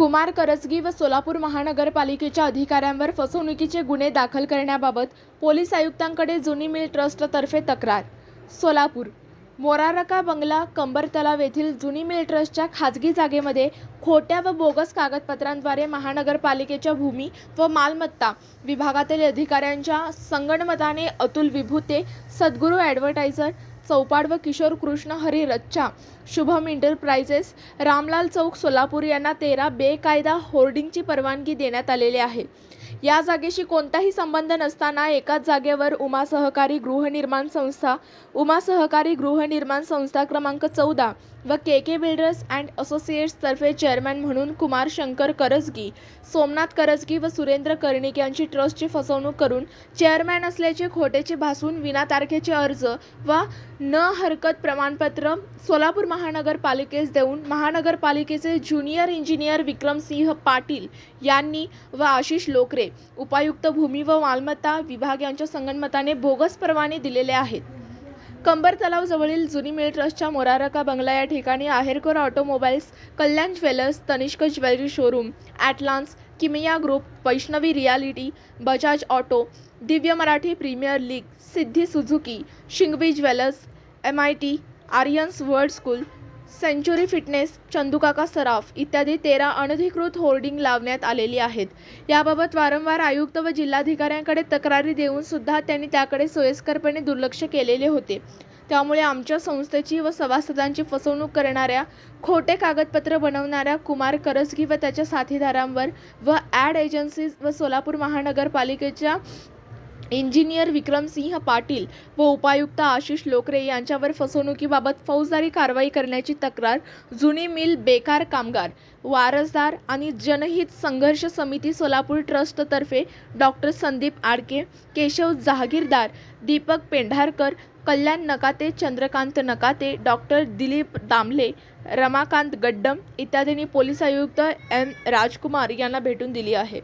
कुमार करजगी व सोलापूर महानगरपालिकेच्या अधिकाऱ्यांवर फसवणुकीचे गुन्हे दाखल करण्याबाबत पोलीस आयुक्तांकडे जुनी मिल ट्रस्टतर्फे तक्रार. सोलापूर मोरारका बंगला कंबर तलाव येथील जुनी मिल ट्रस्टच्या खाजगी जागेमध्ये खोट्या व बोगस कागदपत्रांद्वारे महानगरपालिकेच्या भूमी व मालमत्ता विभागातील अधिकाऱ्यांच्या संगणमताने अतुल विभूते सद्गुरू ॲडव्हर्टायझर चौपाड व किशोर कृष्ण हरी रच्चा शुभम इंटरप्राइजेस रामलाल चौक सोलापूर यांना तेरा बेकायदा होर्डिंगची परवानगी देण्यात आलेली आहे. या जागेशी कोणताही संबंध नसताना एकाच जागेवर उमा सहकारी गृहनिर्माण संस्था उमा सहकारी गृहनिर्माण संस्था क्रमांक चौदा व के के बिल्डर्स अँड असोसिएट्सतर्फे चेअरमॅन म्हणून कुमार शंकर करजगी सोमनाथ करजगी व सुरेंद्र कर्णिक यांची ट्रस्टची फसवणूक करून चेअरमॅन असल्याचे खोटेचे भासून विना तारखेचे अर्ज व न हरकत प्रमाणपत्र सोलापूर महानगरपालिकेस देऊन महानगरपालिकेचे ज्युनियर इंजिनियर विक्रमसिंह पाटील यांनी व आशिष लोकरे उपायुक्त भूमी व मालमत्ता विभाग यांच्या संगणमताने बोगस परवाने दिलेले आहेत. कंबर तलावजवळील जुनी मिल ट्रस्टच्या मोरारका बंगला या ठिकाणी आहेरकोर automobiles Kalyan jewellers Tanishq jewellery showroom ॲटलान्स किमिया group Vaishnavi realty Bajaj auto Divya Marathi premier league Siddhi Suzuki Singhvi jewellers M I T Aryans world school century fitness Chandukaka Saraf इत्यादी तेरा अनधिकृत होर्डिंग लावण्यात आलेली आहेत. याबाबत वारंवार आयुक्त व जिल्हाधिकाऱ्यांकडे तक्रारी देऊन सुद्धा त्यांनी त्याकडे सोयीस्करपणे दुर्लक्ष केलेले होते. त्यामुळे आमच्या संस्थेची व सभासदांची फसवणूक करणाऱ्या खोटे कागदपत्र बनवणाऱ्या कुमार करसगी व त्याच्या साथीदारांवर व ॲड एजन्सीज व सोलापूर महानगरपालिकेच्या इंजिनियर विक्रमसिंह पाटील व उपायुक्त आशिष लोकरे यांच्यावर फसवणुकीबाबत फौजदारी कारवाई करण्याची तक्रार जुनी मिल बेकार कामगार वारसदार आणि जनहित संघर्ष समिती सोलापूर ट्रस्टतर्फे डॉक्टर संदीप आडके केशव जहागीरदार दीपक पेंढारकर कल्याण नकाते चंद्रकांत नकाते डॉक्टर दिलीप दामले रमाकांत गड्डम इत्यादींनी पोलीस आयुक्त एम राजकुमार यांना भेटून दिली आहे.